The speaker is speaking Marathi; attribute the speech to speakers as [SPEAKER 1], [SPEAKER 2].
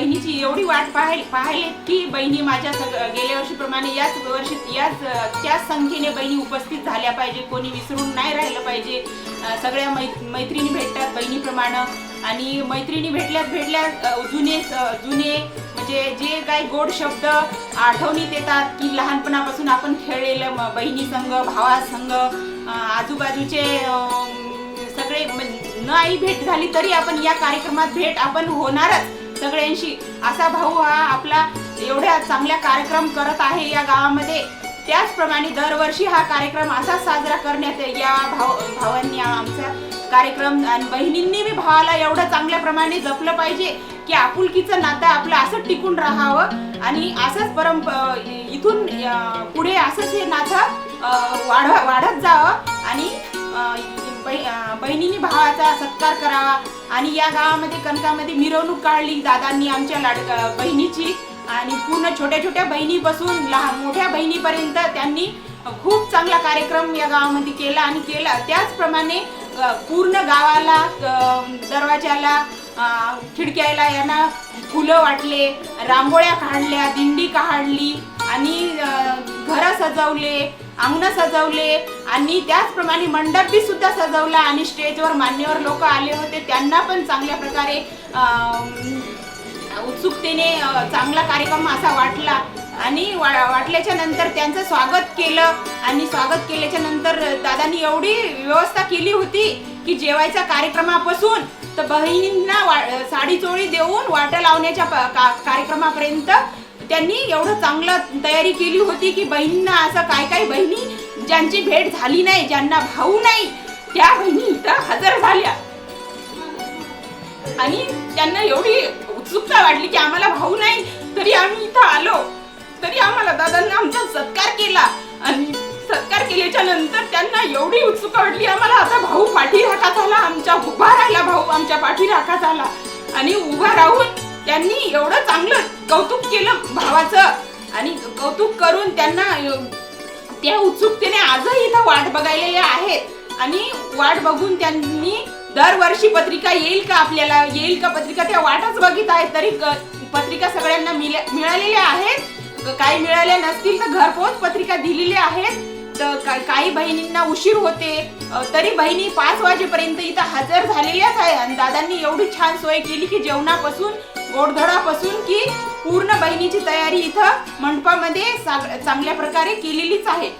[SPEAKER 1] बहिणीची एवढी वाट पाहाय पाहिले की बहिणी माझ्या सग गेल्या वर्षीप्रमाणे याच वर्षी याच त्याच संख्येने बहिणी उपस्थित झाल्या पाहिजे. कोणी विसरून नाही राहिलं पाहिजे. सगळ्या मै मैत्रिणी भेटतात बहिणीप्रमाणे. आणि मैत्रिणी भेटल्यास भेटल्या जुने जुने म्हणजे जे काही गोड शब्द आठवणीत येतात की लहानपणापासून आपण खेळलेलं म- बहिणी संघ भावासंघ आजूबाजूचे सगळे न आई भेट झाली तरी आपण या कार्यक्रमात भेट आपण होणारच. सगळ्यांशी असा भाऊ हा आपला एवढ्या चांगल्या कार्यक्रम करत आहे या गावामध्ये. त्याचप्रमाणे दरवर्षी हा कार्यक्रम असाच साजरा करण्यात या भाव भावांनी आमचा कार्यक्रम आणि बहिणींनी बी भावाला एवढं चांगल्या प्रमाणे जपलं पाहिजे की आपुलकीचं नातं आपलं असंच टिकून राहावं. आणि असंच परंप इथून पुढे असंच हे नातं वाढ वाढत जावं. भावाचा सत्कार करावा आणि या गावामध्ये कणकामध्ये मिरवणूक काढली दादांनी आमच्या लाड बहिणीची. आणि पूर्ण छोट्या छोट्या बहिणीपासून लहान मोठ्या बहिणीपर्यंत त्यांनी खूप चांगला कार्यक्रम या गावामध्ये केला आणि केला. त्याचप्रमाणे पूर्ण गावाला दरवाज्याला दरवाजाला खिडक्याला यांना फुलं वाटले रांगोळ्या काढल्या दिंडी काढली आणि घरं सजवले. अंगण सजवले आणि त्याचप्रमाणे मंडप बी सुद्धा सजवला आणि स्टेजवर मान्यवर लोक आले होते. त्यांना पण चांगल्या प्रकारे उत्सुकतेने चांगला कार्यक्रम असा वाटला. आणि वा- वाटल्याच्या नंतर त्यांचं स्वागत केलं. आणि स्वागत केल्याच्यानंतर दादांनी एवढी व्यवस्था केली होती की जेवायच्या कार्यक्रमापासून तर बहिणींना वा- साडी चोळी देऊन वाटा लावण्याच्या का- कार्यक्रमापर्यंत त्यांनी एवढं चांगलं तयारी केली होती की बहिणींना असं काय काय बहिणी ज्यांची भेट झाली नाही ज्यांना भाऊ नाही त्या बहिणी इथं हजर झाल्या. आणि त्यांना एवढी उत्सुकता वाटली की आम्हाला भाऊ नाही तरी आम्ही इथं आलो. तरी आम्हाला दादांना आमचा सत्कार केला. आणि सत्कार केल्याच्यानंतर त्यांना एवढी उत्सुकता वाटली आम्हाला आता भाऊ पाठी राखा झाला आमच्या उभा राहिला भाऊ आमच्या पाठी राखा झाला. आणि उभा राहून त्यांनी एवढं चांगलं कौतुक केलं भावाचं. आणि कौतुक करून त्यांना त्या उत्सुकतेने आजही इथं वाट बघायलेले आहेत आणि वाट बघून त्यांनी दरवर्षी पत्रिका येईल का आपल्याला येईल का पत्रिका त्या वाटच बघित आहेत तरी पत्रिका सगळ्यांना मिल्या- मिळालेल्या आहेत. काही मिळाल्या नसतील तर घरपोच पत्रिका दिलेल्या आहेत. तर काही बहिणींना उशीर होते. तरी बहिणी पाच वाजेपर्यंत इथं हजर झालेल्याच आहे. आणि दादांनी एवढी छान सोय केली की जेवणापासून गोडधडापासून की पूर्ण बहिणीची तयारी इथं मंडपामध्ये साग- चांगल्या प्रकारे केलेलीच आहे.